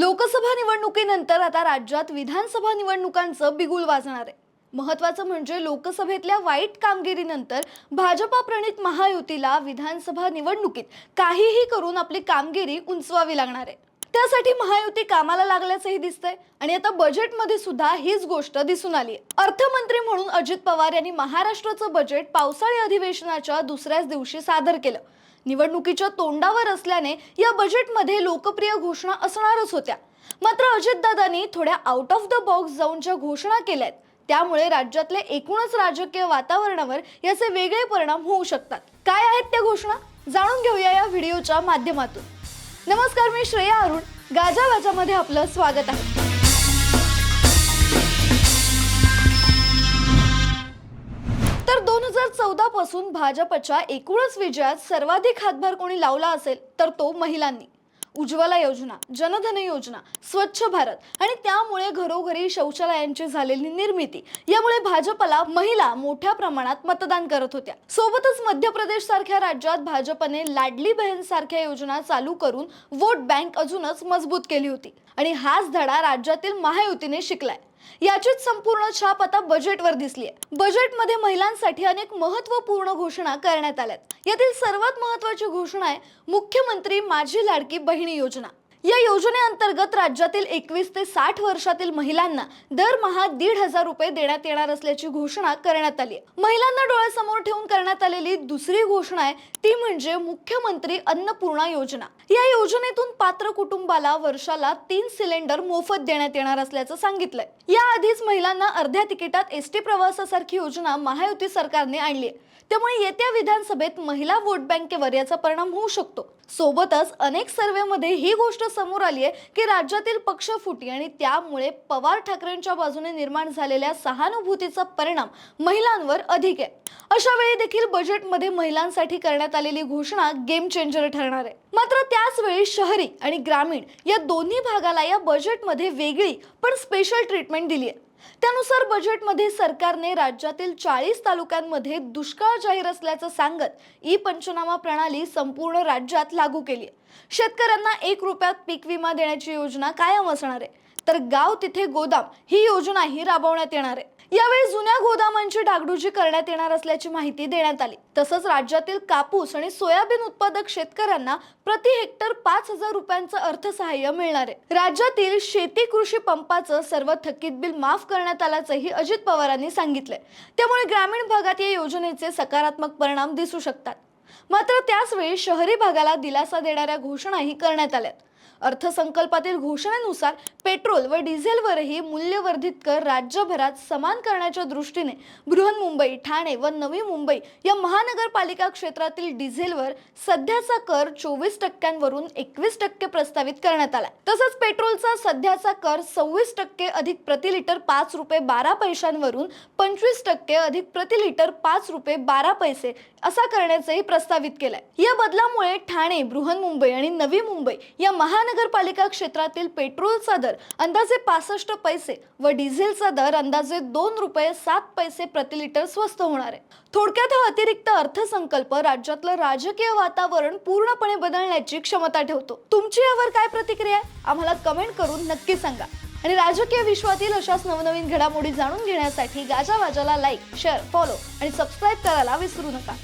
लोकसभा निवडणुकीनंतर आता राज्यात विधानसभा निवडणुकांचं बिगुल वाजणार आहे. महत्वाचं म्हणजे लोकसभेतल्या वाईट कामगिरीनंतर भाजपा प्रणित महायुतीला विधानसभा निवडणुकीत काहीही करून आपली कामगिरी उंचवावी लागणार आहे. त्यासाठी महायुती कामाला लागल्याचंही दिसतंय. आणि आता बजेटमध्ये सुद्धा हीच गोष्ट दिसून आली आहे अर्थमंत्री म्हणून अजित पवार यांनी महाराष्ट्राचं बजेट पावसाळी अधिवेशनाच्या दुसऱ्याच दिवशी सादर केलं. निवडणुकीच्या तोंडावर असल्याने या बजेटमध्ये लोकप्रिय घोषणा असणारच होत्या. मात्र अजितदादांनी थोड्या आउट ऑफ द बॉक्स जाऊन ज्या घोषणा केल्यात त्यामुळे राज्यातल्या एकूणच राजकीय वातावरणावर याचे वेगळे परिणाम होऊ शकतात. काय आहेत त्या घोषणा? जाणून घेऊया या व्हिडिओच्या माध्यमातून. नमस्कार मी श्रेया अरुण. गाजा वाजामध्ये आपलं स्वागत आहे. तर दोन हजार चौदा पासून भाजपच्या एकूणच विजयात सर्वाधिक हातभार कोणी लावला असेल तर तो महिलांनी. उज्ज्वला योजना जनधन योजना स्वच्छ भारत आणि त्यामुळे घरोघरी शौचालयांची झालेली निर्मिती. यामुळे भाजपला महिला मोठ्या प्रमाणात मतदान करत होत्या. सोबतच मध्य प्रदेश सारख्या राज्यात भाजपने लाडली बहीण सारख्या योजना चालू करून वोट बँक अजूनच मजबूत केली होती. आणि हाच धडा राज्यातील महायुतीने शिकलाय. याचीच संपूर्ण छाप आता बजेटवर दिसली आहे. बजेटमध्ये महिलांसाठी अनेक महत्त्वपूर्ण घोषणा करण्यात आल्यात. यातील सर्वात महत्वाची घोषणा आहे मुख्यमंत्री माझी लाडकी बहिणी योजना. या योजनेअंतर्गत राज्यातील एकवीस ते साठ वर्षातील महिलांना दरमहा दीड हजार रुपये देण्यात येणार असल्याची घोषणा करण्यात आली आहे. महिलांना डोळ्यासमोर ठेवून करण्यात आलेली दुसरी घोषणा आहे ती म्हणजे मुख्यमंत्री अन्नपूर्णा योजना. या योजनेतून पात्र कुटुंबाला वर्षाला तीन सिलेंडर मोफत देण्यात येणार असल्याचं सांगितलंय. याआधीच महिलांना अर्ध्या तिकिटात एस टी प्रवासासारखी योजना महायुती सरकारने आणली त्यामुळे येत्या विधानसभेत महिला वोट बँकेवर याचा परिणाम होऊ शकतो. सोबतच अनेक सर्वेमध्ये ही गोष्ट समोर आली आहे की राज्यातील पक्षफुटी आणि त्यामुळे पवार ठाकरेंच्या बाजूने निर्माण झालेल्या सहानुभूतीचा परिणाम महिलांवर अधिक आहे. अशा वेळी देखील बजेटमध्ये महिलांसाठी करण्यात आलेली घोषणा गेम चेंजर ठरणार आहे. मात्र त्याच वेळी शहरी आणि ग्रामीण या दोन्ही भागाला या बजेटमध्ये वेगळी पण स्पेशल ट्रीटमेंट दिली आहे त्यानुसार बजेटमध्ये सरकारने राज्यातील चाळीस तालुक्यांमध्ये दुष्काळ जाहीर असल्याचं सांगत ई पंचनामा प्रणाली संपूर्ण राज्यात लागू केली शेतकऱ्यांना एक रुपयात पीक विमा देण्याची योजना कायम असणार आहे. तर गाव तिथे गोदाम ही योजनाही राबवण्यात येणार आहे. यावेळी जुन्या गोदामांची डागडुजी करण्यात येणार असल्याची माहिती देण्यात आली. तसंच राज्यातील कापूस आणि सोयाबीन उत्पादक शेतकऱ्यांना प्रति हेक्टर पाच हजार रुपयांचं अर्थसहाय्य मिळणार आहे. राज्यातील शेती कृषी पंपाचं सर्व थकीत बिल माफ करण्यात आल्याचंही अजित पवारांनी सांगितलंय. त्यामुळे ग्रामीण भागात या योजनेचे सकारात्मक परिणाम दिसू शकतात. मात्र त्याचवेळी शहरी भागाला दिलासा देणाऱ्या घोषणाही करण्यात आल्यात. अर्थसंकल्पातील घोषणेनुसार पेट्रोल व डिझेलवरही मूल्यवर्धित कर राज्यभरात समान करण्याच्या दृष्टीने बृहन्मुंबई ठाणे व नवी मुंबई या महानगरपालिका क्षेत्रातील डिझेलवर सध्याचा कर चोवीस टक्क्यांवरून एकवीस टक्के प्रस्तावित करण्यात आला. तसंच पेट्रोलचा सध्याचा कर सव्वीस टक्के अधिक प्रति लिटर पाच रुपये बारा पैशांवरून पंचवीस टक्के अधिक प्रति लिटर पाच रुपये बारा पैसे असा करण्याचंही प्रस्तावित केलंय. या बदलामुळे ठाणे बृहन्मुंबई आणि नवी मुंबई या महानगरपालिका क्षेत्रातील पेट्रोलचा दर अंदाजे पासष्ट पैसे व डिझेलचा दर अंदाजे दोन रुपये सात पैसे प्रति लिटर स्वस्त होणार आहे. थोडक्यात हा अतिरिक्त अर्थसंकल्प राज्यातलं राजकीय वातावरण पूर्णपणे बदलण्याची क्षमता ठेवतो. तुमची यावर काय प्रतिक्रिया आहे? आम्हाला कमेंट करून नक्की सांगा. आणि राजकीय विश्वातील अशाच नवनवीन घडामोडी जाणून घेण्यासाठी गाजावाजाला लाईक शेअर फॉलो आणि सबस्क्राईब करायला विसरू नका.